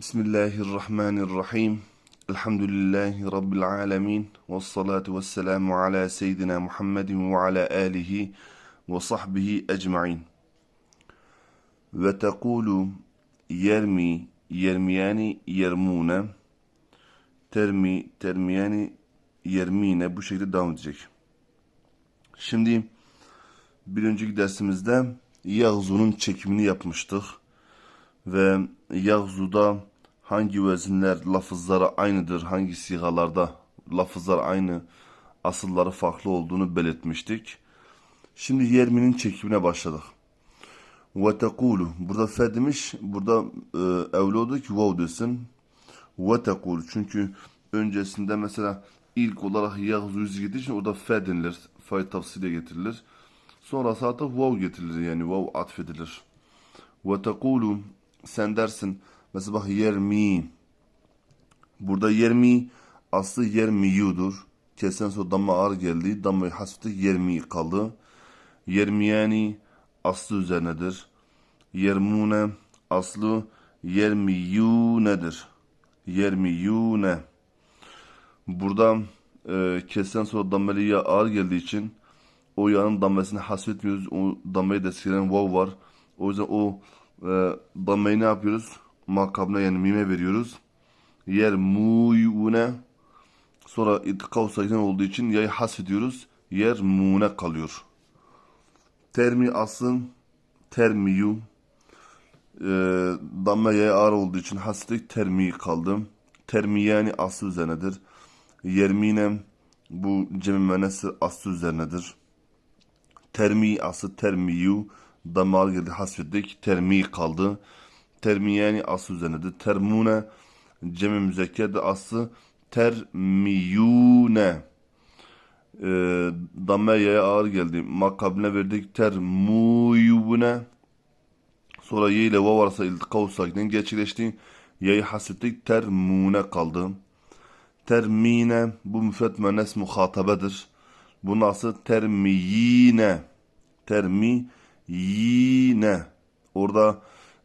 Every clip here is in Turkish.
Bismillahirrahmanirrahim. Elhamdülillahi Rabbil alemin. Ve salatu ve selamu ala seyyidina Muhammedin ve ala alihi ve sahbihi ecma'in. Ve tekulu yermi, yermiyani yermune, termi, termiyani yermine bu şekilde devam edecek. Şimdi bir önceki dersimizde Yağzu'nun çekimini yapmıştık. Ve Yağzu'da hangi vezinler lafızlara aynıdır, hangi sigalarda lafızlar aynı, asılları farklı olduğunu belirtmiştik. Şimdi yerminin çekimine başladık. Ve tekulu. Burada fe demiş, burada e, evladı ki vav desin. Ve tekulu. Çünkü öncesinde mesela ilk olarak Yağzu yüzü getirdiği için orada fe denilir. Fe tafsile getirilir. Sonra zaten vav getirilir yani vav atfedilir. Ve tekulu sen dersin mesela bak yermi burada yermi aslı yermiyudur. Kesen sonra damma ağır geldi. Dammayı hasfettik yermi kaldı. Yermiyani aslı üzerinedir. Yermune aslı yermiyunedir. Yermiyune. Burada e, kesen sonra dammeli ya ağır geldiği için o yanın dammesini hasfetmiyoruz. O dammayı destekleyen vav var. O yüzden o e, dammayı ne yapıyoruz? Makabına yani mime veriyoruz. Yer muyune sonra itikav sakinen olduğu için yayı hasfediyoruz. Yer mune kalıyor. Termi asın termiyu e, damla yayı ağır olduğu için hasfettik termi kaldı. Termi yani aslı üzerinedir. Yerminem bu cemi menesi aslı üzerinedir. Termi aslı termiyu damar geldi hasfettik. Termi kaldı. Termi yani aslı üzerinedir. Termune cemi müzekker de aslı termiyune. E, damme yaya ağır geldi. Makabine verdik. Termuyune. Sonra ye ile vav arası iltikav sakinen gerçekleşti. Yayı hasfettik. Termune kaldı. Termine bu müfret müennes muhatabedir. Bu nasıl termiyine. Termiyine. Orada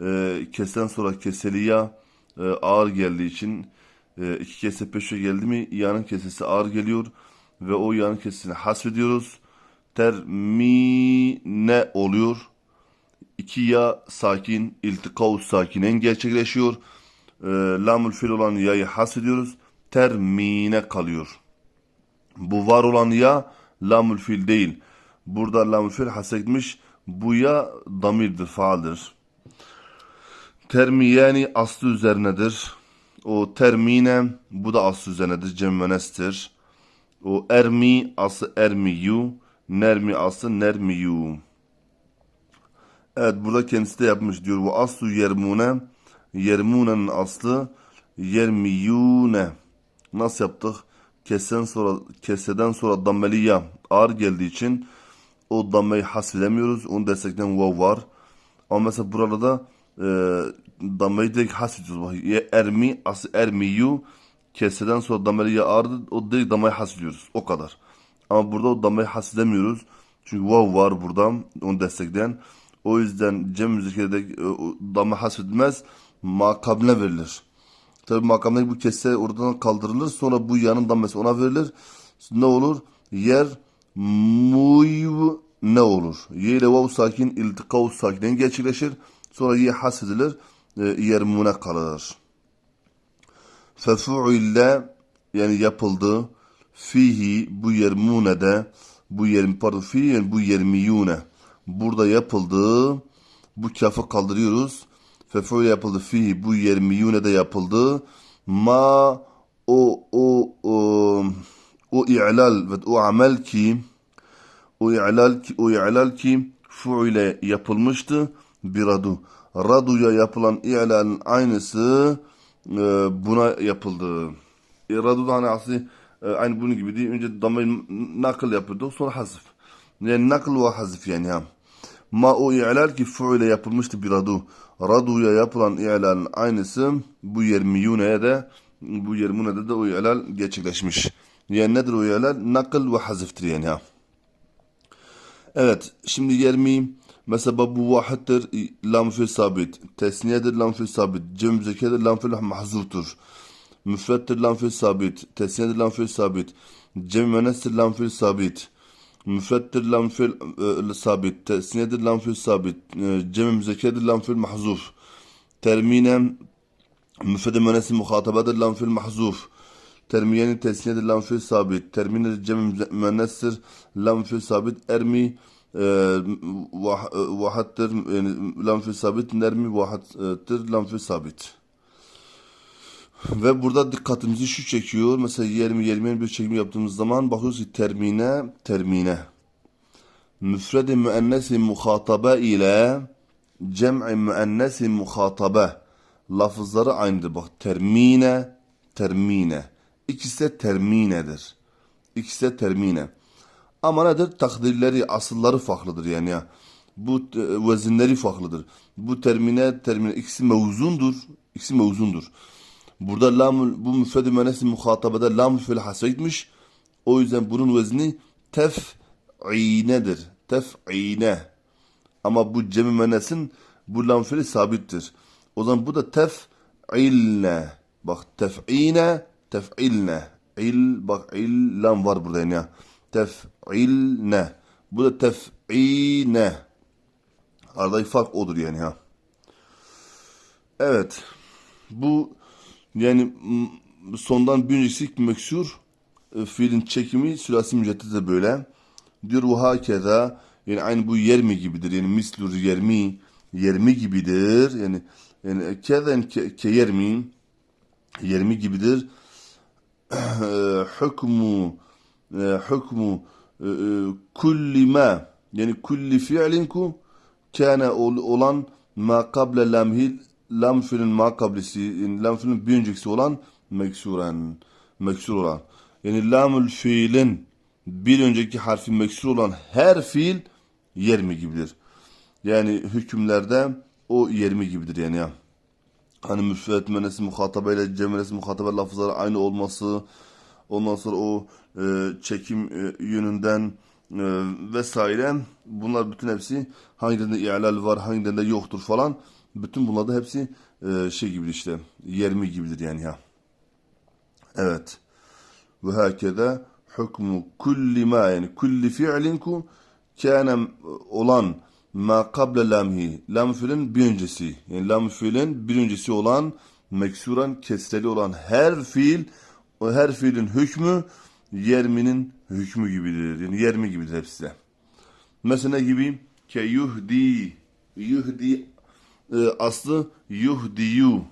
e, kesen sonra keseliya e, ağır geldiği için e, iki kese peşe geldi mi yanın kesesi ağır geliyor ve o yanın kesesini hasfediyoruz. Termine oluyor. İki ya sakin, iltikav sakinen gerçekleşiyor. E, lamül fil olan yayı hasfediyoruz. Termine kalıyor. Bu var olan ya lamül fil değil. Burada lamül fil hasfetmiş. Bu ya damirdir, faaldir. Termiyeni aslı üzerinedir. O termine bu da aslı üzerinedir. Cemmenestir. O ermi aslı ermiyu. Nermi aslı nermiyu. Evet burada kendisi de yapmış diyor. Bu aslı yermune. Yermune'nin aslı yermiyune. Nasıl yaptık? Kesen sonra, keseden sonra dammeliya ağır geldiği için o dammayı hasfedemiyoruz. Onu destekleyen vav var. Ama mesela burada da e, dammayı direkt hasfediyoruz. Ya ermi, aslı ermiyu keseden sonra dammeliya ağırdı. O direkt dammayı hasfediyoruz. O kadar. Ama burada o dammayı hasfedemiyoruz. Çünkü vav var burada. Onu destekleyen. O yüzden cem müziklerde e, damma hasfedilmez. Makabine verilir. Tabi makamdaki bu kesse oradan kaldırılır. Sonra bu yanın dammesi ona verilir. Ne olur? Yer muyv ne olur? Ye ile vav sakin iltikav sakinen gerçekleşir. Sonra ye hasedilir. E, yer mune kalır. Fefu'ille yani yapıldı. Fihi bu yermunede bu yer pardon fihi bu yermiyune. Burada yapıldı. Bu kafı kaldırıyoruz. Fefu'yle yapıldı. Fihi bu yermiyune de yapıldı. Ma o o o o i'lal ve o amel ki o i'lal ki o i'lal ki fu'ile yapılmıştı bir radu. Raduya yapılan i'lalın aynısı e, buna yapıldı. E, radu da hani asli e, aynı bunun gibi değil. Önce damayı nakıl yapıyorduk sonra hazif. Yani nakıl ve hazif yani ha. Ma o i'lal ki fu'ile yapılmıştı bir radu. Raduya yapılan i'lalın aynısı bu yermiyune'ye de bu yermune'de de o i'lal gerçekleşmiş. Yani nedir o i'lal? Nakıl ve haziftir yani ha. Evet, şimdi yermiyim. Mesela bu vahittir, lam fi sabit. Tesniyedir, lam fi sabit. Cem müzekerdir, lam fi mahzurtur. Müfrettir, lam fi sabit. Tesniyedir, lam fi sabit. Cem müennestir, lam fi sabit. Müfrettir, lam fi e, sabit. Tesniyedir, lam fi sabit. E, Cem müzekerdir, lam fi mahzuf. Terminen müfred müennesi muhatabedir, lam fi mahzuf. Termiyenin tesniyedir, lam fi sabit. Terminin cem müennestir, lam fi sabit. Ermi vahattır, yani lam fi sabit, nermi vahattır, lam fi sabit. Ve burada dikkatimizi şu çekiyor. Mesela 20 20 bir çekim yaptığımız zaman bakıyoruz ki termine termine. Müfredi müennesi muhatabe ile cem'i müennesi muhatabe lafızları aynıdır. Bak termine termine. İkisi de terminedir. İkisi de termine. Ama nedir? Takdirleri, asılları farklıdır yani ya. Bu e, vezinleri farklıdır. Bu termine, termine ikisi mevzundur. İkisi mevzundur. Burada lam, bu müfred-i menesi muhatabede lam fiil hasretmiş. O yüzden bunun vezni tef'inedir. Tef'ine. Ama bu cemi menesin bu lam sabittir. O zaman bu da tef'ilne. Bak tef'ine, tef'ilne. İl, bak il, lam var burada yani ya. Tef'ilne. Bu da tef'ine. Aradaki fark odur yani ha. Evet. Bu yani sondan bir öncesi meksur e, fiilin çekimi sülasi müceddede de böyle. Diyor ve hakeza yani aynı bu yermi gibidir. Yani mislur yermi yermi gibidir. Yani yani kezen ke, ke yermi yermi gibidir. hükmü e, hükmü e, e, kulli ma yani kulli fiilin ku kâne ol- olan ma kable lamhil lam fiilin ma kablisi lam fiilin bir öncekisi olan meksuren meksur olan yani lamül fiilin bir önceki harfi meksur olan her fiil yermi gibidir. Yani hükümlerde o yermi gibidir yani ya. Hani müsvet menesi muhatabe ile cemresi muhatabe lafızları aynı olması, ondan sonra o e, çekim e, yönünden e, vesaire bunlar bütün hepsi hangilerinde i'lal var, hangilerinde yoktur falan. Bütün bunlar da hepsi e, şey gibidir işte, yermi gibidir yani ya. Evet. Ve hakeda hükmü kulli ma yani kulli fi'lin ku kâne olan ma kable lamhi lam fiilin bir yani lam fiilin bir olan meksuran kesreli olan her fiil o her fiilin hükmü yerminin hükmü gibidir. Yani yermi gibidir hepsi. Mesela gibi ke yuhdi yuhdi e, aslı yuhdiyu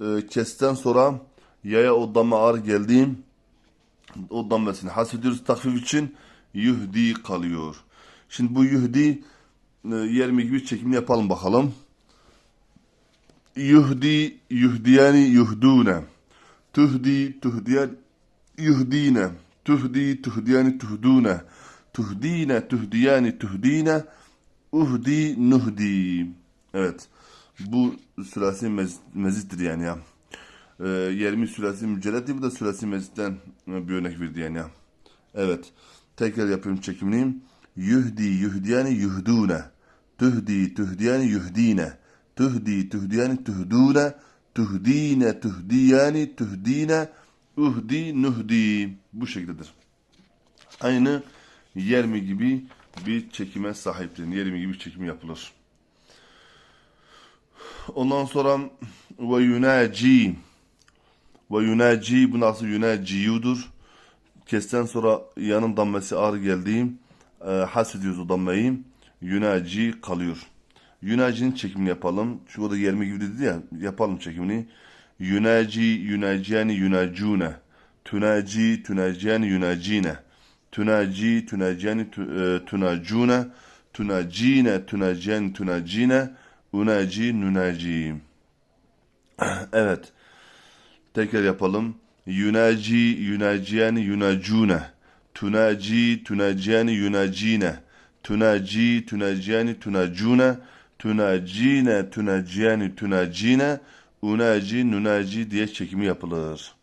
e, kesten sonra yaya o dama ağır geldiğim o dammesini hasediyoruz takvif için yuhdi kalıyor. Şimdi bu yuhdi e, yermi gibi çekimini yapalım bakalım. Yuhdi yuhdiyani yuhdune. Tuhdi tuhdiyan yuhdine. Tuhdi tuhdiyani tuhdune. Tuhdine tuhdiyani tuhdine. Uhdi nuhdi. Evet. Bu sülasi mez, mezittir yani ya. Ee, yermi sülasi mücelletti. Bu da sülasi mezitten e, bir örnek verdi yani ya. Evet. Tekrar yapıyorum çekimini. Yuhdi yuhdiyani yuhdune. Tuhdi tuhdiyani yuhdine. Tuhdi tuhdiyani tuhdune. Tuhdine tuhdiyani tuhdine. Uhdi nuhdi. Bu şekildedir. Aynı yermi gibi bir çekime sahiptir. Yermi gibi çekim yapılır. Ondan sonra ve yunaci ve yunaci bu nasıl yunaciyudur. Kesten sonra yanın dammesi ağır geldiğim e, hasediyoruz o dammayı. Yunaci kalıyor. Yunacinin çekimini yapalım. Şu da yermi gibi dedi ya. Yapalım çekimini. Yunaci, yunaciyani, yunacune. Tunaci, tunaciyani, yunacine. Tunaci, tunaciyani, tu, e, tunacune. Tunacine, tunaciyani, tunacine. Unaci, nunaci. evet. Tekrar yapalım. Yunaci, yunaciyani, yunacune. Tunaci, tunaciyani, yunacine. Tunaci, tunaciyani, tunacune. Tunacine, tunaciyani, tunacine. Unaci, nunaci diye çekimi yapılır.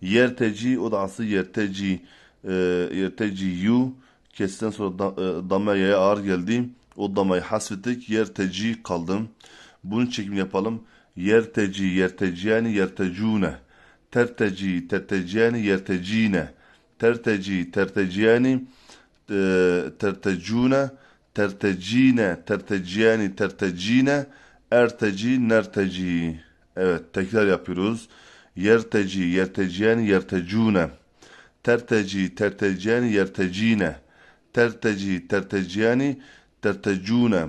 Yerteci, o da aslı yerteci. E, yerteci yu. Kesten sonra da, e, yaya ağır geldi. O damayı hasfettik. Yerteci kaldım. Bunun çekimini yapalım. Yerteci, yerteciyani, yertecune. Terteci, terteciyani, yertecine. Terteci, terteciyani, tertecune. Tertecine, terteciyani, tertecine. Erteci, nerteci. Evet tekrar yapıyoruz. Yerteci, yerteciyani, yertecune. Terteci, terteciyani, yertecine. Terteci, terteciyani, tertecune.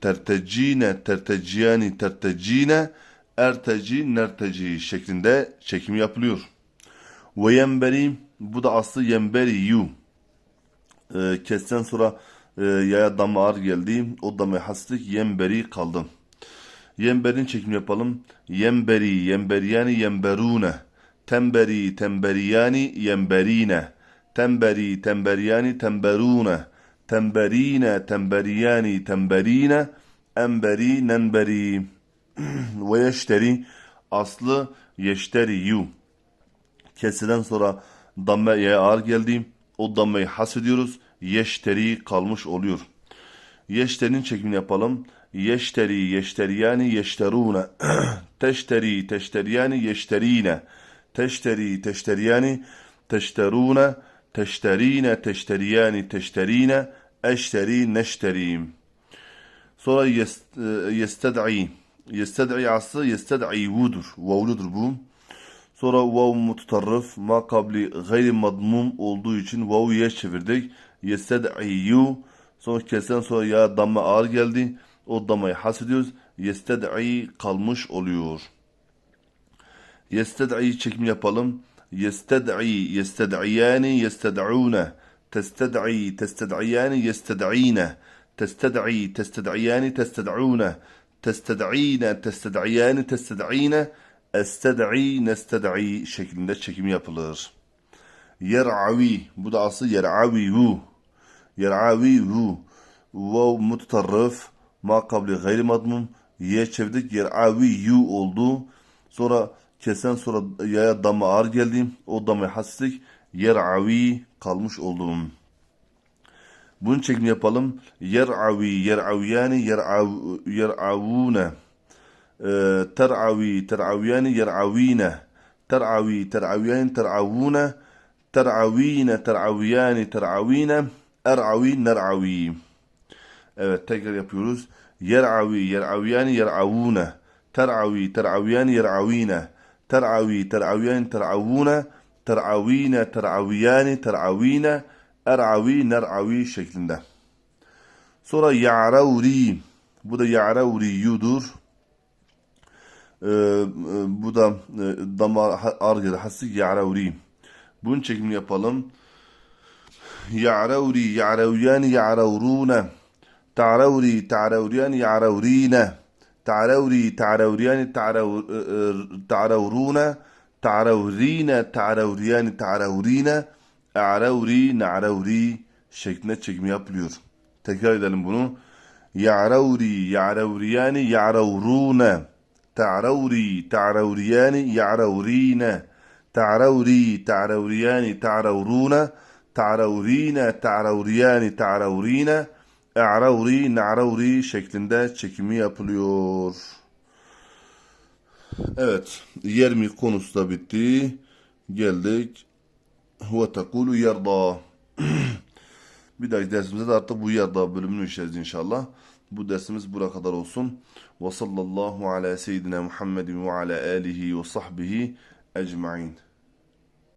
Tertecine, terteciyani, tertecine. Erteci, nerteci şeklinde çekim yapılıyor. Ve yenberi, bu da aslı yenberi yu. Ee, kesten sonra e, yaya damla ağır geldi. O damayı hastık yenberi kaldım. Yemberin çekim yapalım. Yemberi, yemberiyani, yemberune. Temberi, temberiyani, yemberine. Temberi, temberiyani, temberune. Temberine, temberiyani, temberine. Emberi, nenberi. Ve yeşteri, aslı yeşteri yu. Kesiden sonra dammeye ağır geldi. O dammayı has ediyoruz. Yeşteri kalmış oluyor. Yeşterinin çekimini yapalım. Yeşteri, yeşteriyani, yeşterune. teşteri, teşteriyani, yeşterine. Teşteri, teşteriyani, teşterune. Teşterine, teşteriyani, teşterine. Eşteri, neşterim. Sonra e, yested'i. Yested'i aslı yested'i vudur. Vavludur bu. Sonra vav mutatarrif ma kabli gayri madmum olduğu için vav'u ye çevirdik. Yested'iyu. Sonra kesen sonra ya damma ağır geldi. O dammayı has ediyoruz. Yested'i kalmış oluyor. Yested'i çekim yapalım. Yested'i, yested'iyani, yested'une. Tested'i, tested'iyani, yested'ine. Tested'i, tested'iyani, tested'une. Tested'ine, tested'iyani, tested'ine. Ested'i, nested'i şeklinde çekim yapılır. Yer'avi, bu da aslı yer'avi vu. Yer'avi vu. Vav mutatarrif. Ma kabli gayri madmum. Ye çevirdik. Yer'avi yu oldu. Sonra kesen sonra yaya damla ağır geldi. O damla hastik. Yer'avi kalmış oldu. Bunun çekimi yapalım. Yer'avi, yer'aviyani, yer'av, yer'avune. Ee, ter'avi, ter'aviyani, yer'avine. Ter'avi, ter'aviyani, ter'avune. Ter'avine, ter'aviyani, ter'avine. Er'avi, ner'avi. Evet tekrar yapıyoruz. Yer'avi, yer'aviyani, yer'avune. Ter'avi, ter'aviyani, yer'avine. Ter'avi, ter'aviyani, ter'avune. Ter'avine, ter'aviyani, ter'avine. Er'avi, ner'avi şeklinde. Sonra ya'ravri. Bu da ya'ravriyudur. Ee, bu da e, damar argıda hasik ya'ravri. Bunun çekimini yapalım. Ya'ravri, ya'ravyani, ya'ravrune. Ta'ravri, ta'ravriyani, ya'ravrine. Ta'ravri, ta'ravriyani, ta'ravrune. Ta'ravrine, ta'ravriyani, ta'ravrine. A'ravri, na'ravri şeklinde çekim yapılıyor. Tekrar edelim bunu. Ya'ravri, ya'ravriyani, ya'ravrune. Ta'ravri, ta'ravriyani, ya'ravrine. Ta'ravri, ta'ravriyani, ta'ravrune. Ta'ravrine, ta'ravriyani, ta'ravrine. A'ravri, na'ravri şeklinde çekimi yapılıyor. Evet, yermi konusu da bitti. Geldik. Ve tekulu yerda. Bir dahaki dersimizde de artık bu yerda bölümünü işleriz inşallah. Bu dersimiz buraya kadar olsun. Ve sallallahu ala seyyidina Muhammedin ve ala alihi ve sahbihi ecmain.